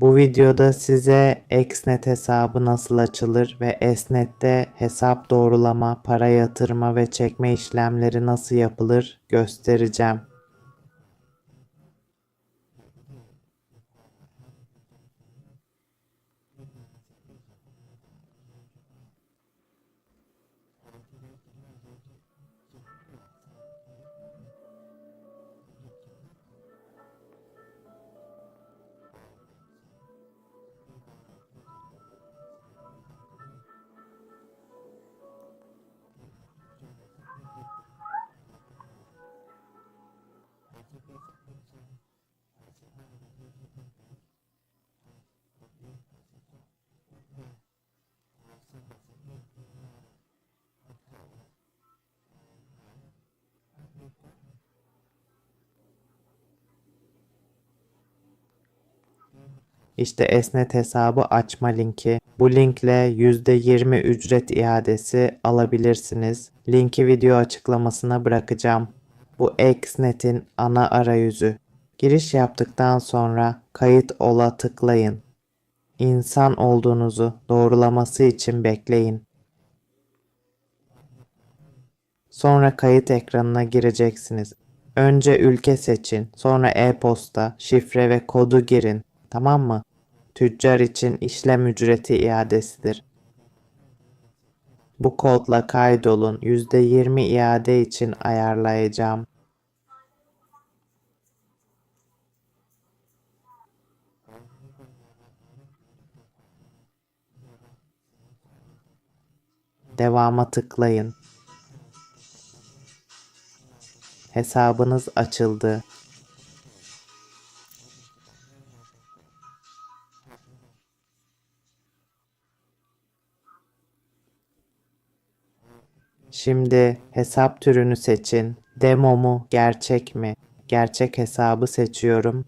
Bu videoda size Xnet hesabı nasıl açılır ve Esnet'te hesap doğrulama, para yatırma ve çekme işlemleri nasıl yapılır göstereceğim. İşte Esnet hesabı açma linki. Bu linkle %20 ücret iadesi alabilirsiniz. Linki video açıklamasına bırakacağım. Bu Xnet'in ana arayüzü. Giriş yaptıktan sonra kayıt ola tıklayın. İnsan olduğunuzu doğrulaması için bekleyin. Sonra kayıt ekranına gireceksiniz. Önce ülke seçin, sonra e-posta, şifre ve kodu girin. Tamam mı? Tüccar için işlem ücreti iadesidir. Bu kodla kaydolun. %20 iade için ayarlayacağım. Devama tıklayın. Hesabınız açıldı. Şimdi hesap türünü seçin. Demo mu, gerçek mi? Gerçek hesabı seçiyorum.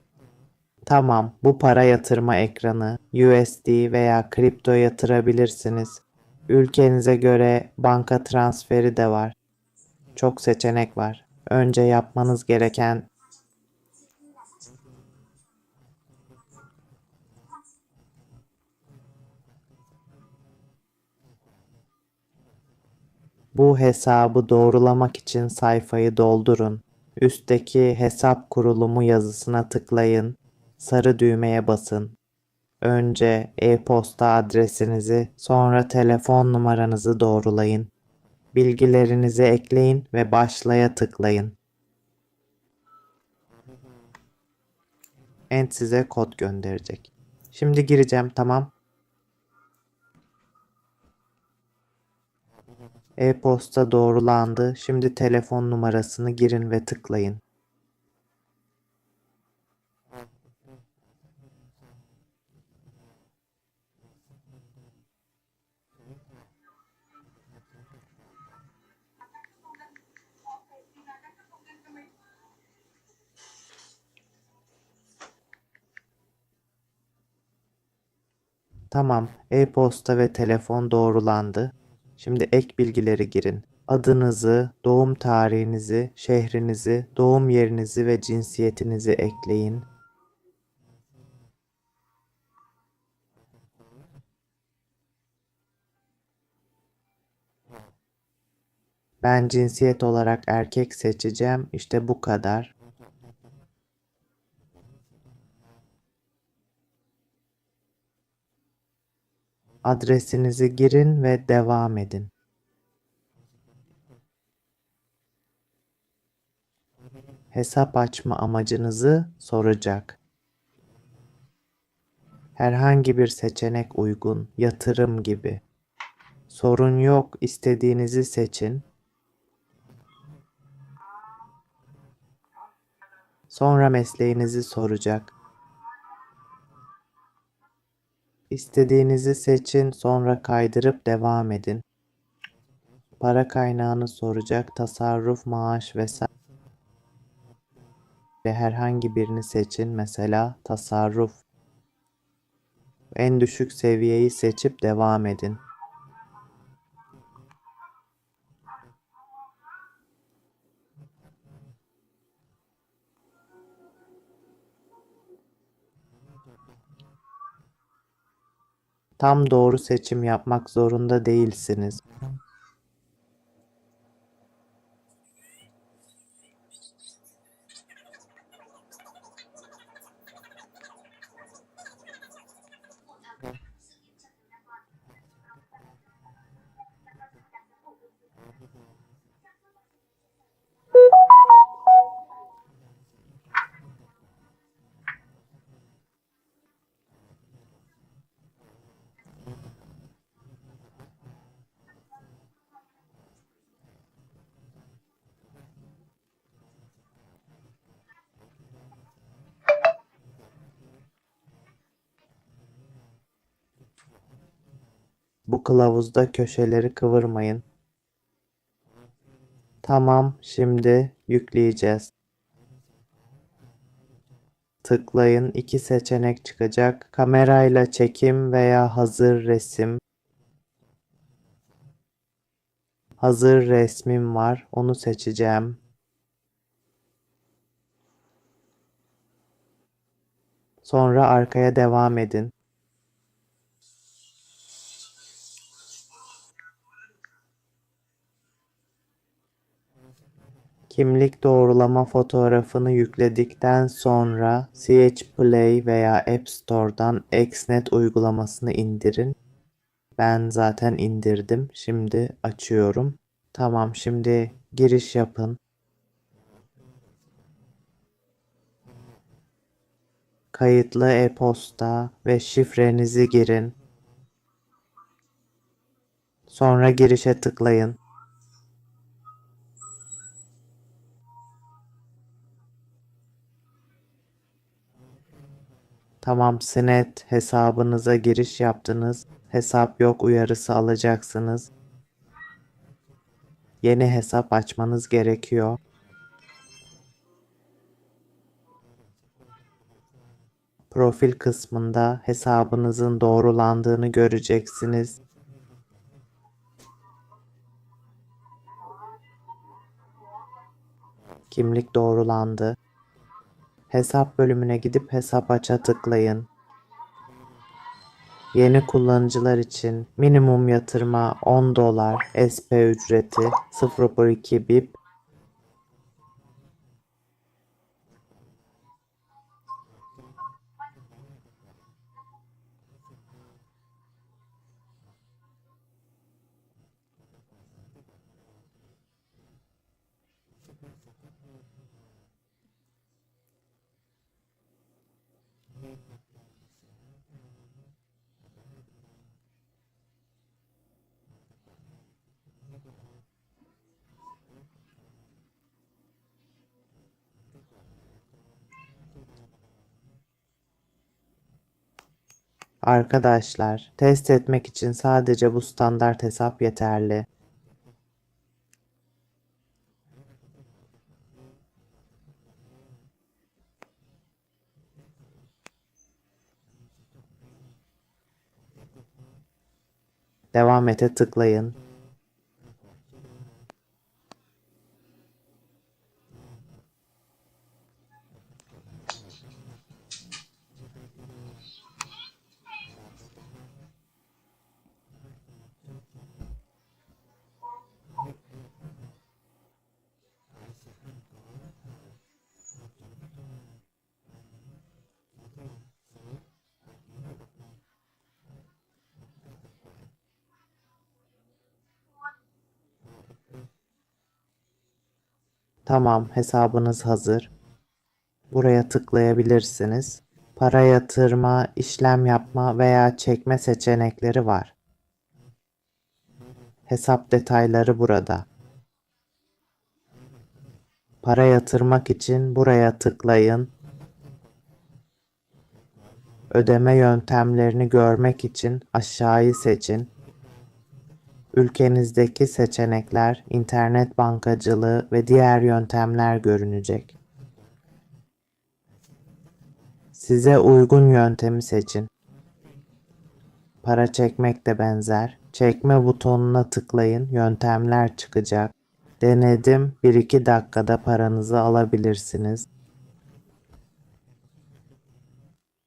Tamam, bu para yatırma ekranı. USD veya kripto yatırabilirsiniz. Ülkenize göre banka transferi de var. Çok seçenek var. Önce yapmanız gereken Bu hesabı doğrulamak için sayfayı doldurun. Üstteki hesap kurulumu yazısına tıklayın. Sarı düğmeye basın. Önce e-posta adresinizi, sonra telefon numaranızı doğrulayın. Bilgilerinizi ekleyin ve başlaya tıklayın. End size kod gönderecek. Şimdi gireceğim tamam. E-posta doğrulandı. Şimdi telefon numarasını girin ve tıklayın. Tamam, e-posta ve telefon doğrulandı. Şimdi ek bilgileri girin. Adınızı, doğum tarihinizi, şehrinizi, doğum yerinizi ve cinsiyetinizi ekleyin. Ben cinsiyet olarak erkek seçeceğim. İşte bu kadar. Adresinizi girin ve devam edin. Hesap açma amacınızı soracak. Herhangi bir seçenek uygun, yatırım gibi. Sorun yok, istediğinizi seçin. Sonra mesleğinizi soracak. İstediğinizi seçin, sonra kaydırıp devam edin. Para kaynağını soracak, tasarruf, maaş vesaire. Herhangi birini seçin, mesela tasarruf. En düşük seviyeyi seçip devam edin. Tam doğru seçim yapmak zorunda değilsiniz. Bu kılavuzda köşeleri kıvırmayın. Tamam, şimdi yükleyeceğiz. Tıklayın, iki seçenek çıkacak. Kamerayla çekim veya hazır resim. Hazır resmim var, onu seçeceğim. Sonra arkaya devam edin. Kimlik doğrulama fotoğrafını yükledikten sonra CH Play veya App Store'dan Xnet uygulamasını indirin. Ben zaten indirdim. Şimdi açıyorum. Tamam, şimdi giriş yapın. Kayıtlı e-posta ve şifrenizi girin. Sonra girişe tıklayın. Tamam Sinet hesabınıza giriş yaptınız. Hesap yok uyarısı alacaksınız. Yeni hesap açmanız gerekiyor. Profil kısmında hesabınızın doğrulandığını göreceksiniz. Kimlik doğrulandı. Hesap bölümüne gidip hesap aça tıklayın. Yeni kullanıcılar için minimum yatırma 10 dolar, SP ücreti 0.2 BIP, Arkadaşlar, test etmek için sadece bu standart hesap yeterli. Devam ete tıklayın. Tamam, hesabınız hazır. Buraya tıklayabilirsiniz. Para yatırma, işlem yapma veya çekme seçenekleri var. Hesap detayları burada. Para yatırmak için buraya tıklayın. Ödeme yöntemlerini görmek için aşağıyı seçin. Ülkenizdeki seçenekler, internet bankacılığı ve diğer yöntemler görünecek. Size uygun yöntemi seçin. Para çekmek de benzer. Çekme butonuna tıklayın, yöntemler çıkacak. Denedim, 1-2 dakikada paranızı alabilirsiniz.